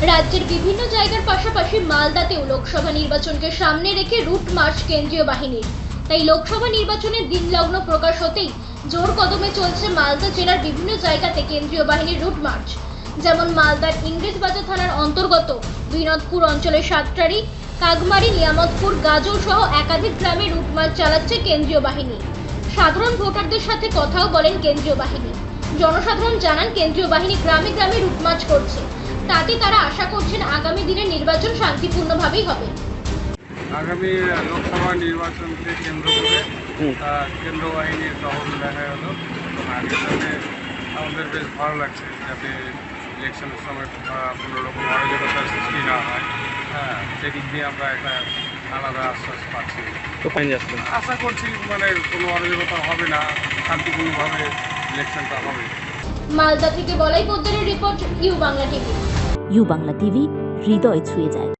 রাজ্যের বিভিন্ন জায়গার পাশাপাশি মালদাতেও লোকসভা নির্বাচনকে সামনে রেখে রুট মার্চ কেন্দ্রীয় বাহিনীর তাই লোকসভা নির্বাচনের দিনলগ্ন প্রকাশ হতেই জোর কদমে চলছে মালদা জেলার বিভিন্ন জায়গাতে কেন্দ্রীয় বাহিনীর রুট মার্চ। যেমন মালদার ইংরেজবাজার থানার অন্তর্গত বিনোদপুর অঞ্চলের সাতটারি কাগমারি নিয়ামতপুর গাজল সহ একাধিক গ্রামে রুট মার্চ চালাচ্ছে কেন্দ্রীয় বাহিনী। সাধারণ ভোটারদের সাথে কথাও বলেন কেন্দ্রীয় বাহিনী। জনসাধারণ জানান কেন্দ্রীয় বাহিনী গ্রামে গ্রামে রুট মার্চ করছে। তাতে তারা আশা করছেন আগামী দিনে নির্বাচন শান্তিপূর্ণভাবেই হবে। আগামী লোকসভা নির্বাচনকে কেন্দ্র করে কেন্দ্র বাহিনীর টহল দেখা গেল। এবং আগের সাথে আমাদের বেশ ভালো লাগছে যাতে ইলেকশনের সময় কোনো রকম অরাজকতার সৃষ্টি না হয়। হ্যাঁ সেদিক দিয়ে আমরা একটা আলাদা আশ্বাস পাচ্ছি। আশা করছি মানে কোনো অরাজকতা হবে না শান্তিপূর্ণভাবে ইলেকশনটা হবে। মালদা থেকে Bolai পোদ্দারের report U Bangla TV. U Bangla TV হৃদয় ছুঁয়ে যায়।